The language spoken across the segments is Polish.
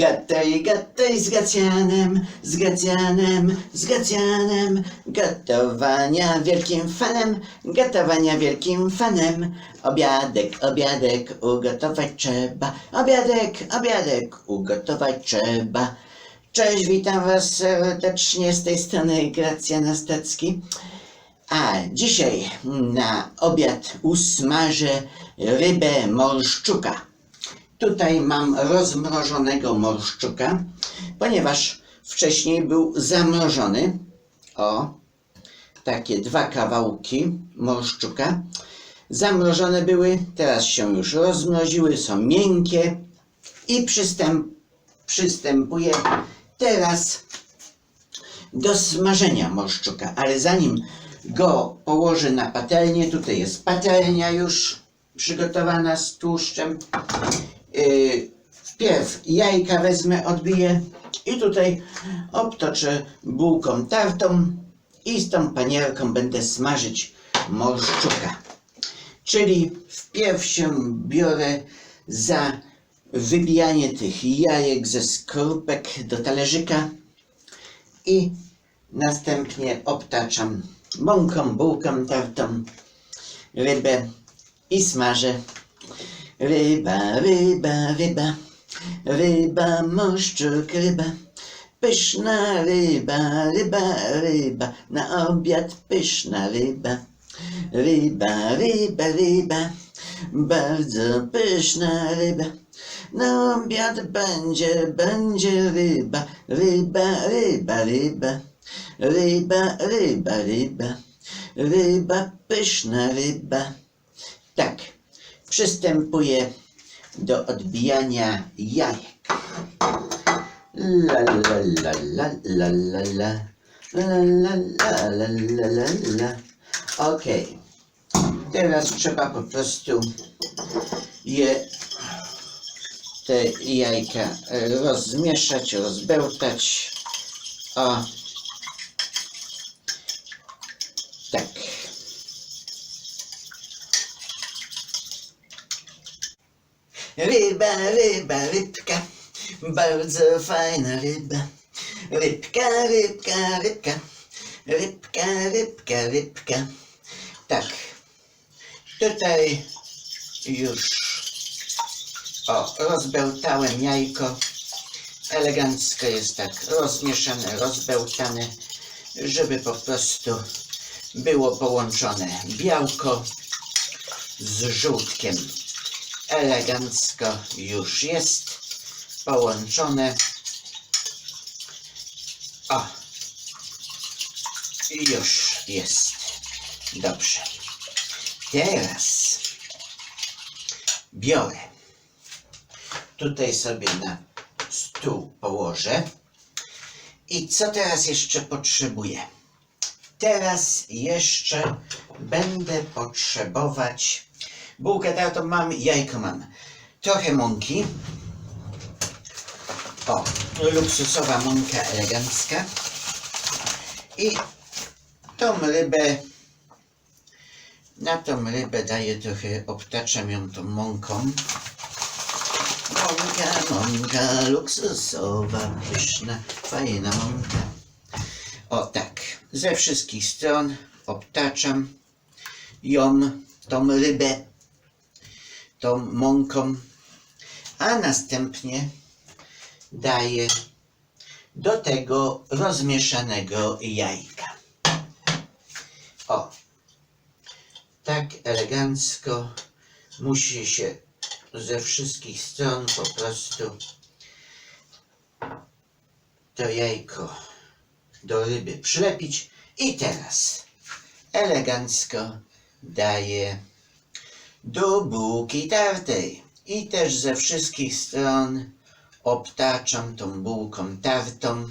Gotoj, gotoj z Gracjanem, z Gracjanem, z Gracjanem. Gotowania wielkim fanem, gotowania wielkim fanem. Obiadek, obiadek ugotować trzeba. Obiadek, obiadek ugotować trzeba. Cześć, witam Was serdecznie z tej strony Gracjan Ostacki. A dzisiaj na obiad usmażę rybę morszczuka. Tutaj mam rozmrożonego morszczuka, ponieważ wcześniej był zamrożony. O, takie dwa kawałki morszczuka. Zamrożone były, teraz się już rozmroziły, są miękkie i przystęp, przystępuję teraz do smażenia morszczuka, ale zanim go położę na patelnię, tutaj jest patelnia już przygotowana z tłuszczem. Yy, wpierw jajka wezmę, odbiję i tutaj obtoczę bułką tartą i z tą panierką będę smażyć morszczuka. Czyli wpierw się biorę za wybijanie tych jajek ze skorupek do talerzyka i następnie obtaczam mąką, bułką tartą rybę i smażę. Ryba, ryba, ryba, ryba, morszczuk, ryba. Pyszna ryba, ryba, ryba, na obiad pyszna ryba. Ryba, ryba, ryba, bardzo pyszna ryba. Na obiad będzie, będzie ryba, ryba, ryba, ryba. Ryba, ryba, ryba, ryba, pyszna ryba. Tak, przystępuję do odbijania jajek. La la la la la la la la la la la la la Okej. Teraz trzeba po prostu je te jajka rozmieszać, rozbełtać. O. Tak. Ryba, ryba, rybka, bardzo fajna ryba. Rybka, rybka, rybka, rybka, rybka, rybka. Tak, tutaj już o, rozbełtałem jajko. Elegancko jest tak rozmieszane, rozbełtane, żeby po prostu było połączone białko z żółtkiem elegancko już jest połączone. O, już jest. Dobrze. Teraz biorę. Tutaj sobie na stół położę. I co teraz jeszcze potrzebuję? Teraz jeszcze będę potrzebować bułkę tartą mam, jajko mam. Trochę mąki. O, luksusowa mąka elegancka. I tą rybę, na tą rybę daję trochę, obtaczam ją tą mąką. Mąka, mąka, luksusowa, pyszna, fajna mąka. O tak, ze wszystkich stron obtaczam ją, tą rybę tą mąką, a następnie daję do tego rozmieszanego jajka. O, tak elegancko musi się ze wszystkich stron po prostu to jajko do ryby przylepić i teraz elegancko daję do bułki tartej. I też ze wszystkich stron obtaczam tą bułką tartą.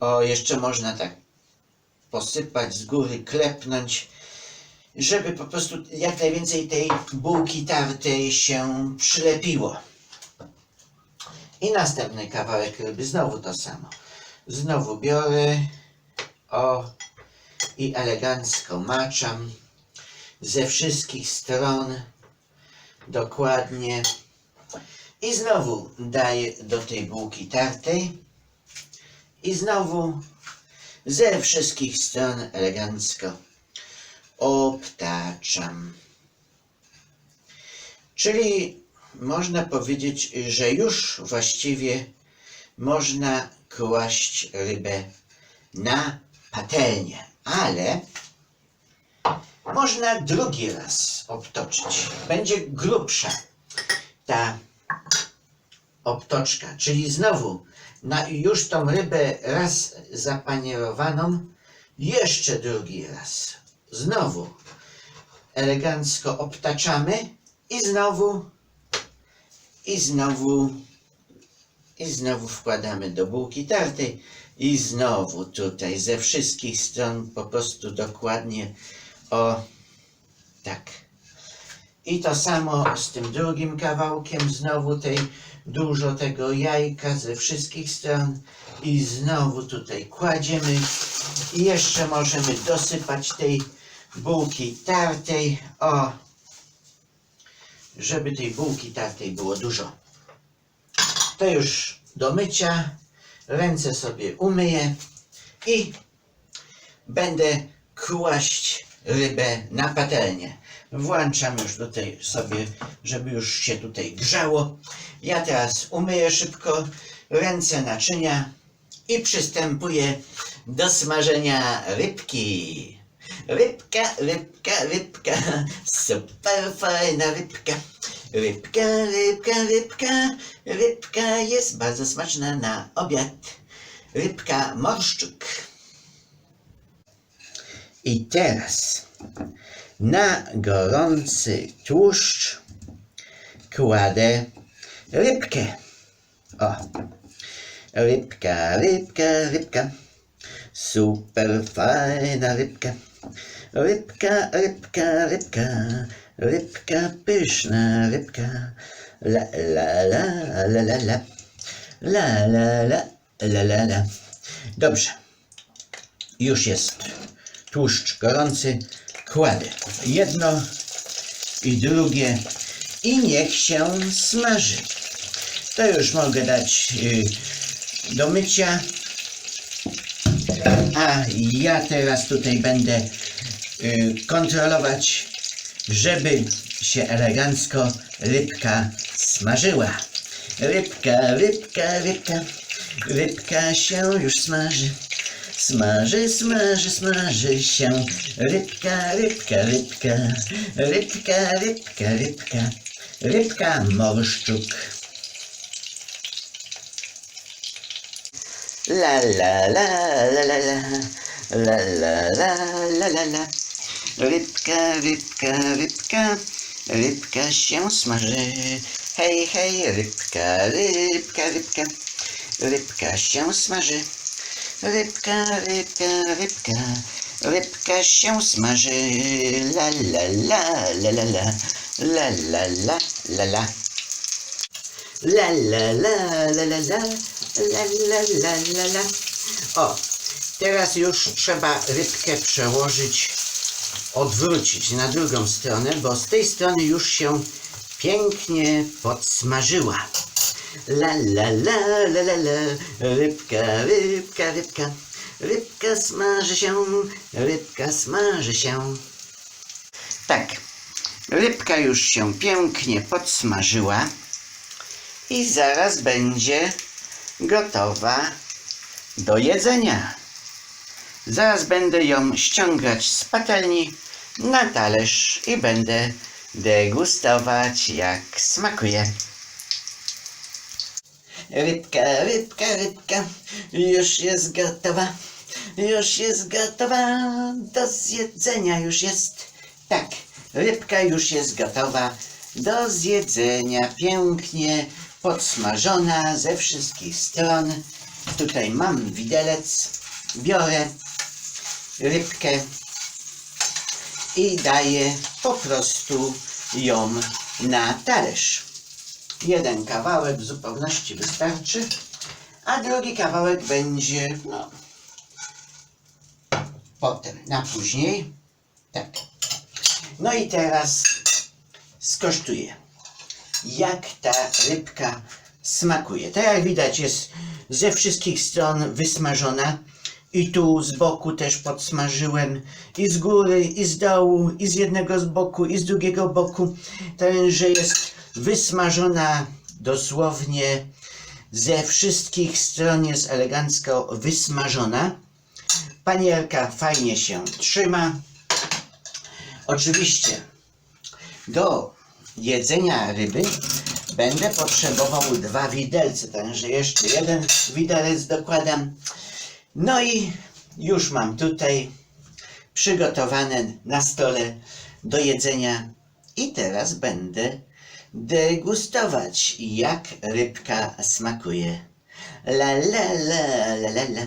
O, jeszcze można tak posypać z góry, klepnąć, żeby po prostu jak najwięcej tej bułki tartej się przylepiło. I następny kawałek ryby, znowu to samo. Znowu biorę, o, i elegancko maczam ze wszystkich stron dokładnie I znowu daję do tej bułki tartej. I znowu ze wszystkich stron elegancko obtaczam. Czyli można powiedzieć, że już właściwie można kłaść rybę na patelnię, ale można drugi raz obtoczyć. Będzie grubsza ta obtoczka, czyli znowu na już tą rybę raz zapanierowaną, jeszcze drugi raz. Znowu elegancko obtaczamy i znowu i znowu i znowu wkładamy do bułki tartej i znowu tutaj ze wszystkich stron po prostu dokładnie o tak. I to samo z tym drugim kawałkiem, znowu tej dużo tego jajka ze wszystkich stron. I znowu tutaj kładziemy. I jeszcze możemy dosypać tej bułki tartej, o, żeby tej bułki tartej było dużo. To już do mycia, ręce sobie umyję. I będę kłaść rybę na patelnię. Włączam już tutaj sobie, żeby już się tutaj grzało. Ja teraz umyję szybko ręce, naczynia i przystępuję do smażenia rybki. Rybka, rybka, rybka, super fajna rybka. Rybka, rybka, rybka, rybka jest bardzo smaczna na obiad. Rybka morszczuk. I teraz na gorący tłuszcz kładę rybkę. O, rybka, rybka, rybka. Super fajna rybka. Rybka, rybka, rybka. Rybka pyszna, rybka. La, la, la, la, la, la. La, la, la, la, la, la. Dobrze. Już jest tłuszcz gorący. Kładę jedno i drugie i niech się smaży. To już mogę dać y, do mycia. A ja teraz tutaj będę y, kontrolować, żeby się elegancko rybka smażyła. Rybka, rybka, rybka, rybka się już smaży. Smaży, smaży, smaży się rybka, rybka, rybka, rybka, rybka, rybka, rybka. La la la la la la. La la la la la la. Rybka, rybka, rybka, rybka się smaży. Hej, hej, rybka, rybka, rybka, rybka się smaży. Rybka, rybka, rybka, rybka się smaży. La la la, la la la, la la la, la la. La la la, la la la, la la la, la la. O, teraz już trzeba rybkę przełożyć, odwrócić na drugą stronę, bo z tej strony już się pięknie podsmażyła. La la la la la la. Rybka, rybka, rybka. Rybka smaży się. Rybka smaży się. Tak. Rybka już się pięknie podsmażyła I zaraz będzie gotowa do jedzenia. Zaraz będę ją ściągać z patelni na talerz i będę degustować jak smakuje. Rybka, rybka, rybka, już jest gotowa, już jest gotowa, do zjedzenia już jest. Tak, rybka już jest gotowa do zjedzenia, pięknie podsmażona ze wszystkich stron. Tutaj mam widelec, biorę rybkę i daję po prostu ją na talerz. Jeden kawałek w zupełności wystarczy, a drugi kawałek będzie no, potem, na później. Tak. No i teraz skosztuję. jak ta rybka smakuje. Tak jak widać jest ze wszystkich stron wysmażona. I tu z boku też podsmażyłem, i z góry, i z dołu, i z jednego z boku, i z drugiego boku. Także jest wysmażona dosłownie ze wszystkich stron, jest elegancko wysmażona. Panierka fajnie się trzyma. Oczywiście do jedzenia ryby będę potrzebował dwa widelce, także jeszcze jeden widelec dokładam. No i już mam tutaj przygotowane na stole do jedzenia i teraz będę degustować jak rybka smakuje. La la la la la la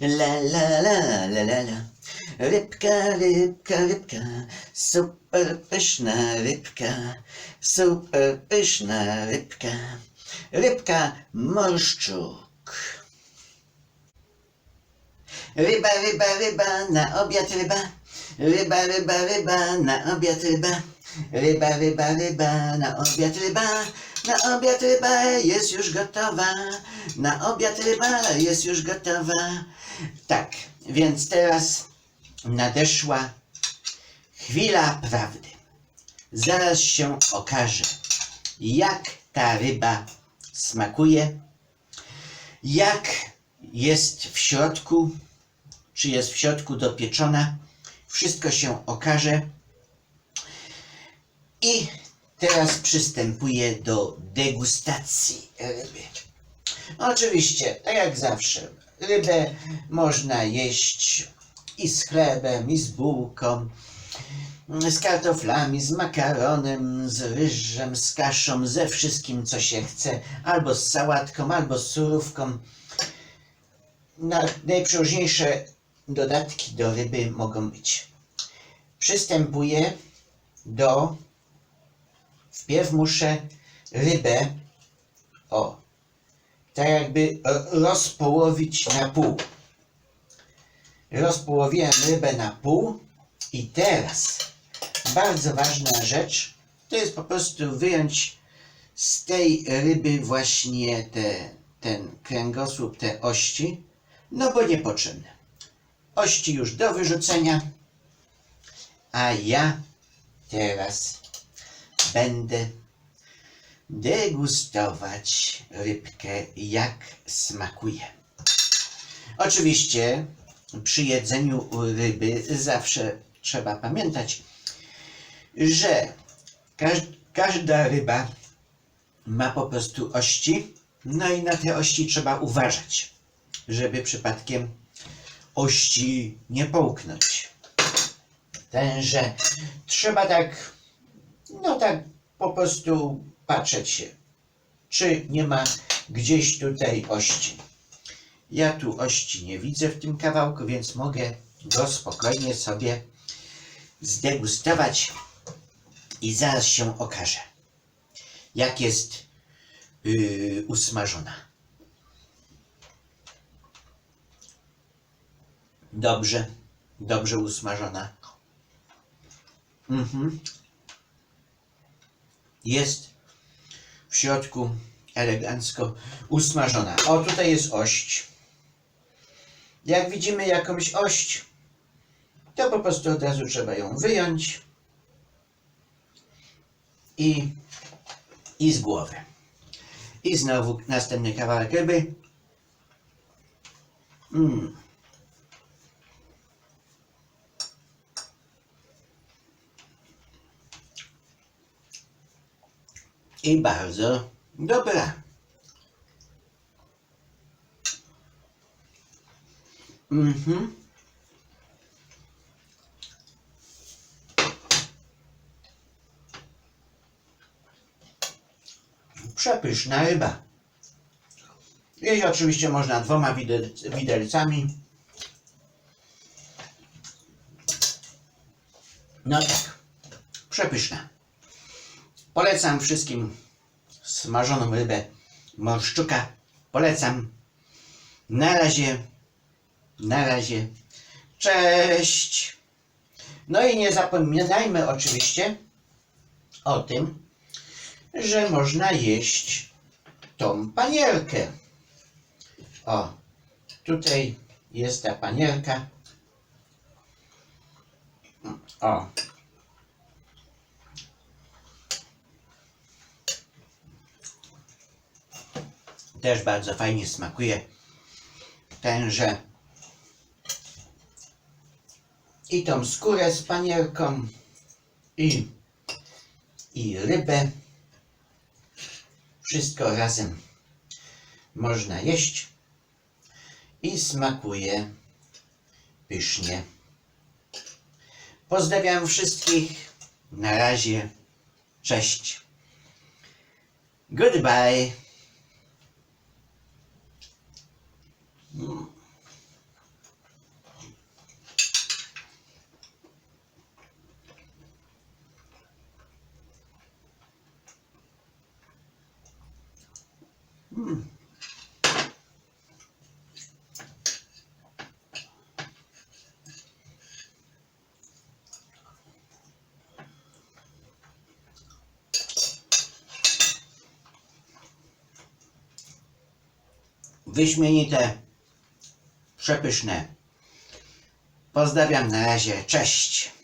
la la la la la la Rybka, rybka, rybka, super pyszna rybka, super pyszna rybka, rybka morszczuk. Ryba, ryba, ryba, na obiad ryba. Ryba, ryba, ryba, na obiad ryba. Ryba, ryba, ryba, na obiad ryba. Na obiad ryba jest już gotowa. Na obiad ryba jest już gotowa. Tak, więc teraz nadeszła chwila prawdy. Zaraz się okaże, jak ta ryba smakuje, jak jest w środku, czy jest w środku dopieczona. Wszystko się okaże. I teraz przystępuję do degustacji ryby. Oczywiście, tak jak zawsze, rybę można jeść i z chlebem, i z bułką, z kartoflami, z makaronem, z ryżem, z kaszą, ze wszystkim, co się chce, albo z sałatką, albo z surówką. Na, najprzeróżniejsze dodatki do ryby mogą być. Przystępuję do. Wpierw muszę rybę, o, tak jakby rozpołowić na pół. Rozpołowiłem rybę na pół i teraz bardzo ważna rzecz to jest po prostu wyjąć z tej ryby właśnie te, ten kręgosłup, te ości, no bo niepotrzebne. Ości już do wyrzucenia, a ja teraz będę degustować rybkę, jak smakuje. Oczywiście przy jedzeniu ryby zawsze trzeba pamiętać, że każ każda ryba ma po prostu ości, no i na te ości trzeba uważać, żeby przypadkiem ości nie połknąć. Tenże trzeba tak, no tak po prostu patrzeć się, czy nie ma gdzieś tutaj ości. Ja tu ości nie widzę w tym kawałku, więc mogę go spokojnie sobie zdegustować i zaraz się okaże, jak jest yy, usmażona. Dobrze, dobrze usmażona. Mhm. Jest w środku elegancko usmażona. O, tutaj jest ość. Jak widzimy jakąś ość, to po prostu od razu trzeba ją wyjąć i, i z głowy. I znowu następny kawałek ryby. Mm. I bardzo dobra. Mhm. Przepyszna ryba. Jeść oczywiście można dwoma widel- widelcami. No tak, przepyszna. Polecam wszystkim smażoną rybę morszczuka. Polecam. Na razie. Na razie. Cześć. No i nie zapominajmy oczywiście o tym, że można jeść tą panierkę. O, tutaj jest ta panierka. O. Też bardzo fajnie smakuje. Tenże. I tą skórę z panierką. I, i rybę. Wszystko razem można jeść. I smakuje pysznie. Pozdrawiam wszystkich. Na razie. Cześć. Goodbye. Wyśmienite, przepyszne. Pozdrawiam na razie. Cześć.